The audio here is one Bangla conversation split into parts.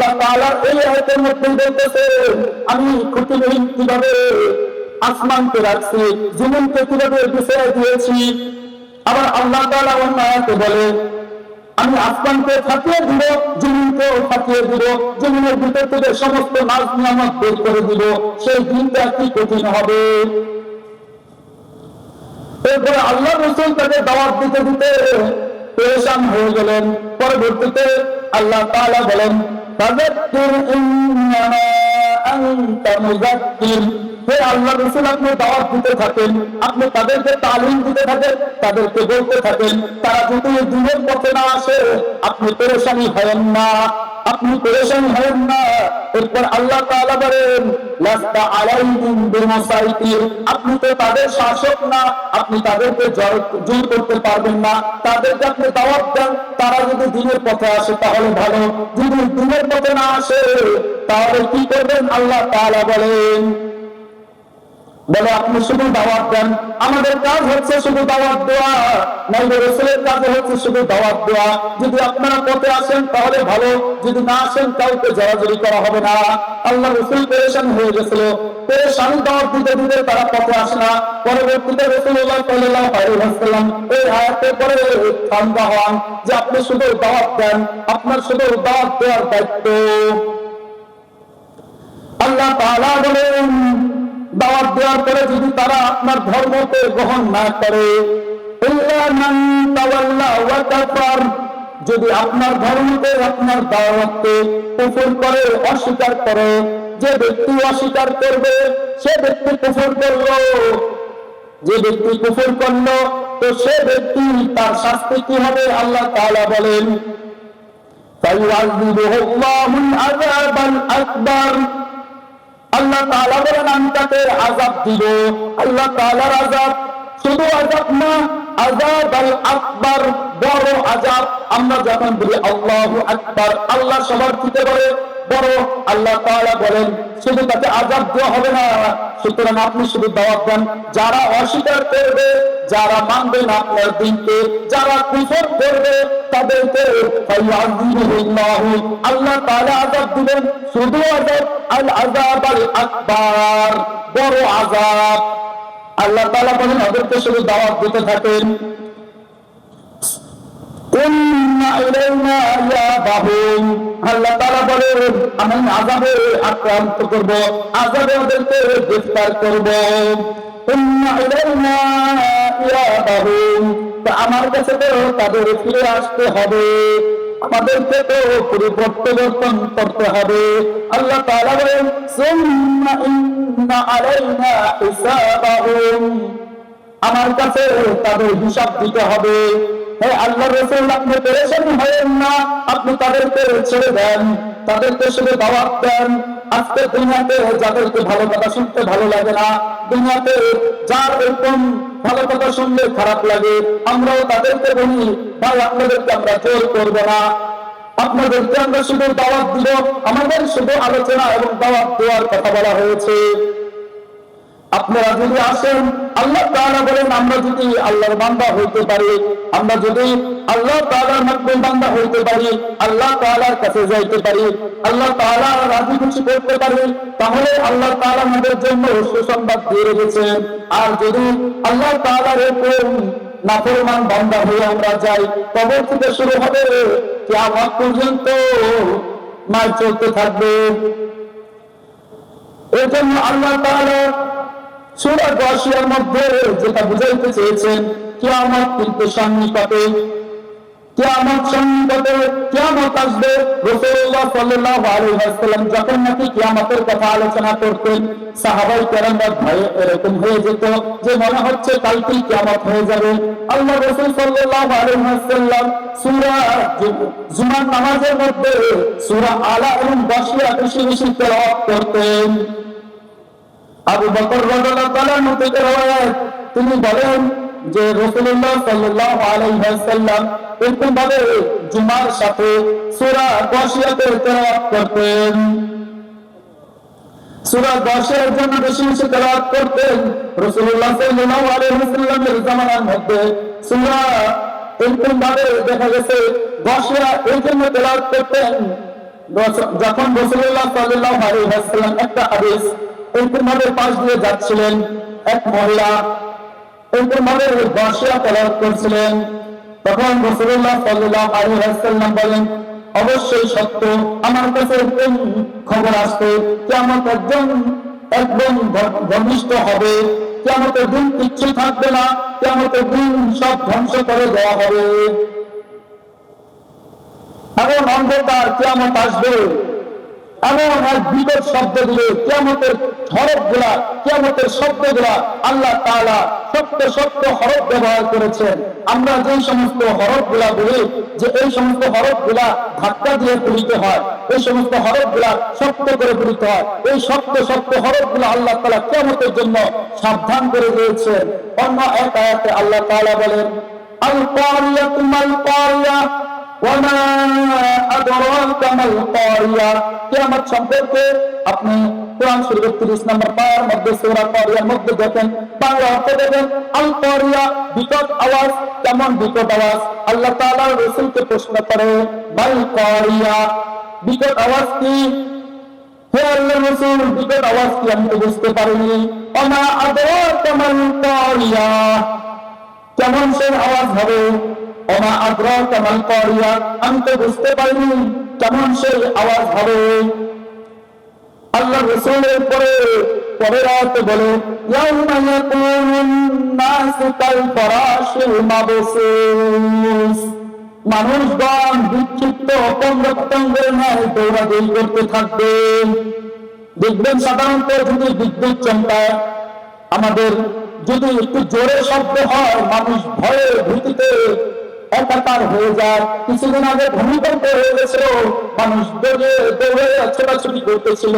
আল্লাহ তাআলা এই আয়াতের মধ্যে বলতেছে, আমি কীভাবে আসমানকে রাখছি, জমিনকে কীভাবে বিছায় দিয়েছি? আবার আল্লাহ তাআলা অন্য আয়াতে বলে, আমি আসমানকে ফাটিয়ে দিব ফাটিয়ে দিব, জমিনের ভিতর থেকে সমস্ত নাজ নিয়ামত বের করে দিব, সেই দিনটা কি কঠিন হবে? এরপরে আল্লাহ রসুল তাকে দাওয়াত দিতে দিতে হয়ে গেলেন। পরবর্তীতে আল্লাহ তাআলা বলেন ফাযাক্কির ইন্নামা আনতা মুযাক্কির হে আল্লাহ রসুল, আপনি দাওয়াত দিতে থাকেন, আপনি তাদেরকে তালিম দিতে থাকেন, তাদেরকে বলতে থাকেন, তারা যদি দিনের পথে না আসে, আপনি পেরেশানি হয়েন না, আপনি পেরেশানি হয়েন না। এরপর আল্লাহ তাআলা বলেন, লাস্তা আলাইহিম বিমুসাইতির আপনি তো তাদের শাসক না, আপনি তাদেরকে জয় করতে পারবেন না। তাদেরকে আপনি দাওয়াত দেন, তারা যদি দিনের পথে আসে, তাহলে ভালো। যদি দিনের পথে না আসে, তাহলে কি করবেন? আল্লাহ তাআলা বলেন বলে, আপনি শুধু দাওয়াত দেন। আমাদের কাজ হচ্ছে শুধু দাওয়াত দেওয়া, নাইলে রসুলের কাজ হচ্ছে শুধু দাওয়াত দেওয়া। যদি আপনারা পথে আসেন, তাহলে ভালো। যদি না আসেন, কাউকে জড়াজড়ি করা হবে না। আল্লাহ রসুল পেরেশান হয়ে গেছিল। পেরেশানি দাওয়াত দিতে দিতে তারা পথে আসে না। পরবর্তীতে রসুল্লাহ সাল্লাহ আলাইহি এই আয়াতের পরে ঠান্ডা হন, যে আপনি শুধু দাওয়াত দেন। আপনার শুধু দাওয়াত দেওয়ার দায়িত্ব। আল্লাহ তাআলা বলেন দাওয়াত দেওয়ার পরে যদি তারা আপনার ধর্মকে গ্রহণ না করে যদি আপনার ধর্মকে আপনার দাওয়াতকে কুফুর করে, অস্বীকার করে, যে ব্যক্তি অস্বীকার করবে, সে ব্যক্তি কুফুর করল। যে ব্যক্তি কুফুর করল, তো সে ব্যক্তি তার শাস্তি কি হবে? আল্লাহ তাআলা বলেন তাই আল্লাহ আকবার। আল্লাহ তাআলা বলেন, আমি তাদের আযাব দিব। আল্লাহ তাআলার আযাব শুধু আযাব না, আযাব আল আকবার, বড় আযাব। আমরা যখন বলি, আল্লাহু আকবার। আল্লাহ সবার থেকে বলে বড় আল্লাহ তাআলা বলেন, শুধু তাকে আযাব দেওয়া হবে না। সুতরাং আপনি শুধু দাওয়াত দেন। যারা অস্বীকার করবে যারা মানবে না আপনার দিনকে, যারা কুফর করবে তাদেরকে আল্লাহ তাআলা আযাব দিবেন, শুধু আযাব, আল আযাব আল আকবার, বড় আযাব। আল্লাহ তাআলা বলেন, ওদেরকে শুধু দাওয়াত দিতে থাকেন। আমি আযাবে আক্রান্ত করব করব। আমার কাছে তো তাদের ফিরে আসতে হবে। আমাদেরকে তো পরিবর্তন করতে হবে। আল্লাহ আমার কাছে তাদের হিসাব দিতে হবে। হ্যাঁ আল্লাহ রসুল, আপনি পেরেশানি হয়েন না। আপনি তাদেরকে ছেড়ে দেন। তাদেরকে শুধু দাওয়াত দেন। আজকে দুনিয়াতে যাদেরকে ভালো কথা শুনতে ভালো লাগে না, দুনিয়াতে যার এরকম ভালো কথা শুনলে খারাপ লাগে। আমরাও তাদেরকে বলি, ভাই, আপনাদেরকে আমরা জোর করব না। আপনাদেরকে আমরা শুধু দাওয়াত দিব। আমাদের শুধু আলোচনা এবং দাওয়াত দেওয়ার কথা বলা হয়েছে। আপনারা যদি আসেন, আল্লাহ তাআলা বলেন, আমরা যদি আল্লাহর বান্দা হইতে পারি, আমরা যদি আল্লাহ তাআলার মাকবুল বান্দা হইতে পারি, আল্লাহ তাআলার কাছে যাইতে পারি, আল্লাহ তাআলা রাজি খুশি করতে পারি, তাহলে আল্লাহ তাআলা আমাদের জন্য সুসংবাদ দিয়ে রেখেছেন। আর যদি আল্লাহ তাআলার এরকম নাফরমান বান্দা হয়ে আমরা যাই কবর থেকে শুরু হবে কিয়ামত পর্যন্ত মার চলতে থাকবে। এই জন্য আল্লাহ তাআলা সূরা গাশিয়ার মধ্যে যেটা বুঝাইতে চেয়েছেন, কিয়ামত কিন্তু কিয়ামত কিয়ামত আসবে। রাসূলুল্লাহ সাল্লাল্লাহু আলাইহি ওয়াসাল্লাম যখন নাকি কিয়ামতের কথা আলোচনা করতেন, সাহাবাই কেরামরা ভয়ে এরকম হয়ে যেত যে মনে হচ্ছে কালকেই কিয়ামত হয়ে যাবে। আল্লাহ রাসূল সাল্লাল্লাহু আলাইহি ওয়াসাল্লাম সূরা জুমার নামাজের মধ্যে সূরা আলা এবং গাশিয়া বেশি বেশি তেলাওয়াত করতেন। আবু বকর রাদিয়াল্লাহু রওয়ায়াত। তিনি বলেন যে, রাসূলুল্লাহ সাল্লাল্লাহু আলাইহি ওয়াসাল্লাম এরকম ভাবে জুমার সাথে সূরা গাশিয়াতে তেলাওয়াত করতেন। সূরা গাশিয়ার জন্য বেশি বেশি তেলাওয়াত করতেন রাসূলুল্লাহ সাল্লাল্লাহু আলাইহি ওয়াসাল্লামের জামানার মধ্যে। সূরা এরকম ভাবে দেখা গেছে গাশিয়া এই জন্য তেলাওয়াত করতেন, যখন রসুল্লাহ সাল্লাহ আলাইসাল্লাম একটা হাদিস এরকম পাশ দিয়ে যাচ্ছিলেন এক মহিলা। এরকম ভাবে বর্ষিয়া তলাপ করছিলেন তখন রসুল্লাহ সাল্লাহ আলাইসাল্লাম বলেন, অবশ্যই সত্য, আমার কাছে এরকম খবর আসবে যে আমার একজন একদম ঘনিষ্ঠ হবে কেমতের দিন কিচ্ছু থাকবে না কেমতের দিন সব ধ্বংস করে দেওয়া হবে। এমন অন্ধকার কেমন আসবে। এমন করেছেন। আমরা যে সমস্ত হরফগুলা বলি, যে এই সমস্ত হরফগুলা ধাক্কা দিয়ে পড়িতে হয়, এই সমস্ত হরফগুলা শক্ত করে পড়িতে হয়, এই শক্ত শক্ত হরফগুলা আল্লাহ তাআলা কেমতের জন্য সাবধান করে দিয়েছেন। অন্য এক আয়াতে আল্লাহ তাআলা বলেন আল কারিয়াতু মাল কারিয়া ওয়ামা আদরাকা মাল কারিয়া কিয়ামত সম্পর্কে আপনি কোরআন শরীফের 30 নম্বর পারার মধ্যে সূরা কারিয়ার মধ্যে দেখেন, বাংলা অর্থ দেখেন আল কারিয়া বিকট আওয়াজ, কেমন বিকট আওয়াজ? আল্লাহ তাআলা রাসূলকে প্রশ্ন করে মাল কারিয়া বিকট আওয়াজ কি? হে আল্লাহ রাসূল, বিকট আওয়াজ কি আমি তো বুঝতে পারিনি। ওমা আদরাকা মাল কারিয়া কেমন সে আওয়াজ হবে? ওমা আগ্রহ কেমন করিয়া আমি তো বুঝতে পারিনি কেমন সে আওয়াজ হবে। আল্লাহ রসুলের পরে পরের আয়াতে বলে মানুষগণ বিক্ষিপ্ত অপঙ্গ পতঙ্গের ন্যায় করতে থাকবে। দেখবেন সাধারণত যদি বিদ্যুৎ চমকায়, আমাদের যদি একটু জোরে শব্দ হয়, মানুষ ভয়ে ভীতিতে একাকার হয়ে যায়। কিছুদিন আগে ভূমিকম্প হয়ে গেছিল। মানুষ দৌড়ে ছোটাছুটি করতেছিল।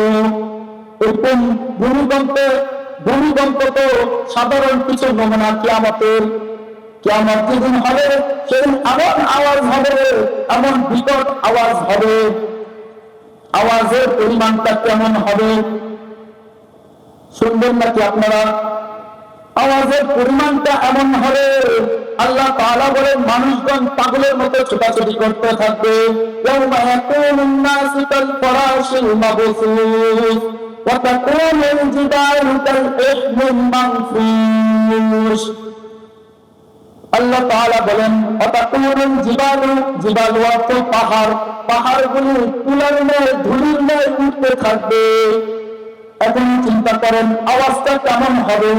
ভূমিকম্পে ভূমিকম্প তো সাধারণ কিছু নমুনা কিয়ামতের। কিয়ামত যেদিন হবে, সেদিন এমন আওয়াজ হবে, এমন বিকট আওয়াজ হবে। আওয়াজের পরিমাণটা কেমন হবে? শুনবেন নাকি আপনারা? আওয়াজের পরিমাণটা এমন হবে আল্লাহ তাআলা বলেন, মানুষগণ পাগলের মতো ছোটাছুটি করতে থাকবে। ইয়াউমা ইয়াকুনুন নাসু কাল ফরাশিল মাবসুস, ওয়া তাকুনুল জিবালু কাল ইহমিল মানফুস। আল্লাহ তাআলা বলেন অতাকুনুল জিবালু জিবালু অর্থ পাহাড়। পাহাড়গুলি তুলার ন্যায় ধুলির ন্যায় উঠতে থাকবে। এখন চিন্তা করেন, আওয়াজটা কেমন হবে?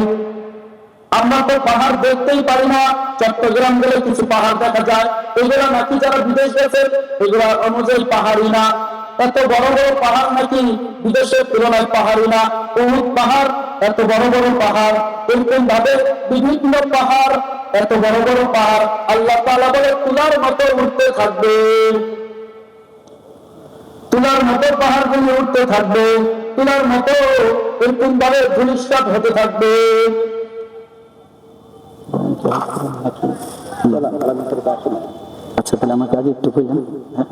আমরা তো পাহাড় দেখতেই পারি না। চট্টগ্রাম গেলে কিছু পাহাড় দেখা যায়। এগুলা নাকি যারা বিদেশ গেছে, এগুলা অনুযায়ী পাহাড়ি না। এত বড় বড় পাহাড় নাকি বিদেশের তুলনায় পাহাড়ি না। উহুদ পাহাড়, এত বড় বড় পাহাড়। এরকম ভাবে বিভিন্ন পাহাড়, এত বড় বড় পাহাড়। আল্লাহ তাআলা বলে, তুলার মতো উঠতে থাকবে। তুলার মতো পাহাড় গুলি উঠতে থাকবে। তুলার মতো এরকম ভাবে ধুলিস্বাদ হতে থাকবে। আচ্ছা তাহলে আমাকে আগে একটু বললেন হ্যাঁ।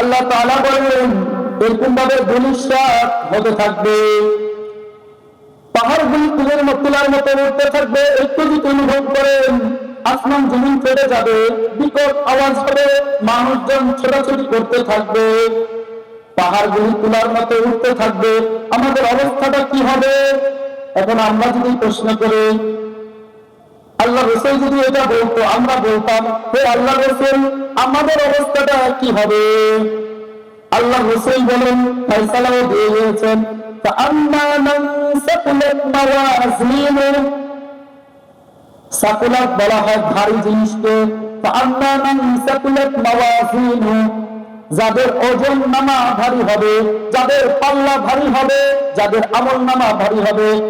আল্লাহ তাআলা বলেন এরকম ভাবে ধুলিস্বাদ হতে থাকবে। পাহাড়গুলি তুলার মতো উঠতে থাকবে। একটু যদি অনুভব করেন আসমান জমিন ফেটে যাবে বিকট আওয়াজ হবে মানুষজন ছোটাছুটি করতে থাকবে পাহাড়গুলি তুলার মতো উঠতে থাকবে আমাদের অবস্থাটা কি হবে এখন আমরা যদি প্রশ্ন করি আল্লাহ রসুল যদি এটা বলতো আমরা বলতাম হে আল্লাহ রসুল আমাদের অবস্থাটা কি হবে আল্লাহ রসুল বলেন ফাইসালাও দিয়ে গিয়েছেন فأما من ثقلت موازينه সাকুলাত বলা হয় ভারী জিনিসকে। যাদের ওজন নামা ভারী হবে, যাদের পাল্লা ভারী হবে, যাদের আমল নামা ভারী হবে।